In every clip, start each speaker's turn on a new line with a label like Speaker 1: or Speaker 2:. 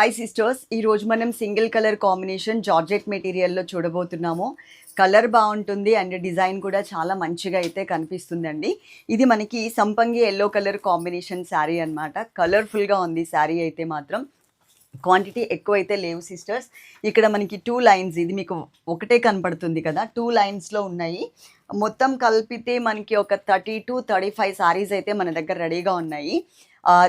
Speaker 1: High sisters ఈ రోజు మనం సింగిల్ కలర్ కాంబినేషన్ జార్జెట్ మెటీరియల్లో చూడబోతున్నాము. కలర్ బాగుంటుంది అండ్ డిజైన్ కూడా చాలా మంచిగా అయితే కనిపిస్తుందండి. ఇది మనకి సంపంగి ఎల్లో కలర్ కాంబినేషన్ శారీ అనమాట కలర్ఫుల్గా ఉంది శారీ అయితే మాత్రం. క్వాంటిటీ ఎక్కువ అయితే లేవు సిస్టర్స్. ఇక్కడ మనకి టూ లైన్స్ ఇది మీకు ఒకటే కనపడుతుంది కదా. టూ లైన్స్లో ఉన్నాయి. మొత్తం కలిపితే మనకి ఒక thirty two thirty five saris అయితే మన దగ్గర రెడీగా ఉన్నాయి.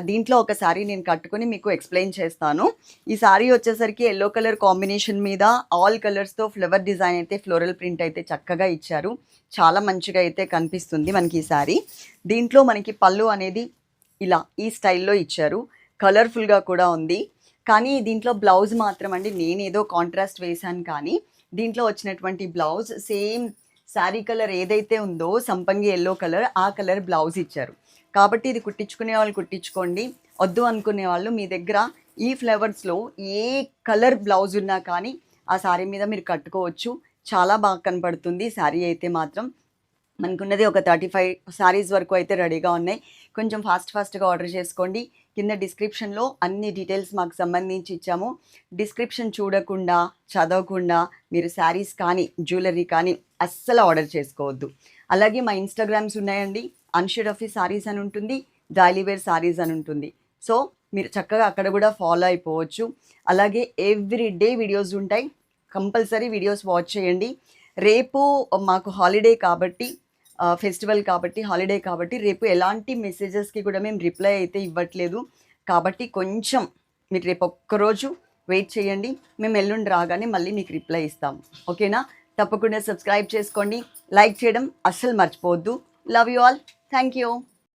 Speaker 1: దీంట్లో ఒక శారీ నేను కట్టుకొని మీకు ఎక్స్ప్లెయిన్ చేస్తాను. ఈ శారీ వచ్చేసరికి ఎల్లో కలర్ కాంబినేషన్ మీద ఆల్ కలర్స్తో ఫ్లవర్ డిజైన్ అయితే ఫ్లోరల్ ప్రింట్ అయితే చక్కగా ఇచ్చారు. చాలా మంచిగా అయితే కనిపిస్తుంది మనకి ఈ శారీ దీంట్లో మనకి పళ్ళు అనేది ఇలా ఈ స్టైల్లో ఇచ్చారు. కలర్ఫుల్గా కూడా ఉంది. కానీ దీంట్లో బ్లౌజ్ మాత్రం అండి నేనేదో కాంట్రాస్ట్ వేశాను కానీ దీంట్లో వచ్చినటువంటి బ్లౌజ్ సేమ్ శారీ కలర్ ఏదైతే ఉందో సంపంగి ఎల్లో కలర్ ఆ కలర్ బ్లౌజ్ ఇచ్చారు. కాబట్టి ఇది కుట్టించుకునే వాళ్ళు కుట్టించుకోండి. వద్దు అనుకునే వాళ్ళు మీ దగ్గర ఈ ఫ్లేవర్స్లో ఏ కలర్ బ్లౌజ్ ఉన్నా కానీ ఆ శారీ మీద మీరు కట్టుకోవచ్చు. చాలా బాగా కనపడుతుంది. శారీ అయితే మాత్రం మనకున్నది ఒక థర్టీ ఫైవ్ శారీస్ వరకు అయితే రెడీగా ఉన్నాయి. కొంచెం ఫాస్ట్ ఫాస్ట్గా ఆర్డర్ చేసుకోండి. కింద డిస్క్రిప్షన్లో అన్ని డీటెయిల్స్ మాకు సంబంధించి ఇచ్చాము. డిస్క్రిప్షన్ చూడకుండా చదవకుండా మీరు శారీస్ కానీ జ్యువెలరీ కానీ అస్సలు ఆర్డర్ చేసుకోవద్దు. అలాగే మా ఇన్స్టాగ్రామ్స్ ఉన్నాయండి. అన్షుడ్ ఆఫీస్ సారీస్ అని ఉంటుంది డైలీ శారీస్ సారీస్ అని ఉంటుంది. సో మీరు చక్కగా అక్కడ కూడా ఫాలో అయిపోవచ్చు. అలాగే ఎవ్రీ డే వీడియోస్ ఉంటాయి. కంపల్సరీ వీడియోస్ వాచ్ చేయండి. రేపు మాకు హాలిడే కాబట్టి ఫెస్టివల్ కాబట్టి హాలిడే కాబట్టి రేపు ఎలాంటి మెసేజెస్కి కూడా మేము రిప్లై అయితే ఇవ్వట్లేదు. కాబట్టి కొంచెం మీరు రేపు ఒక్కరోజు వెయిట్ చేయండి. మేము ఎల్లుండి రాగానే మళ్ళీ మీకు రిప్లై ఇస్తాం. ఓకేనా? తప్పకుండా సబ్స్క్రైబ్ చేసుకోండి. లైక్ చేయడం అస్సలు మర్చిపోవద్దు. Love you all thank you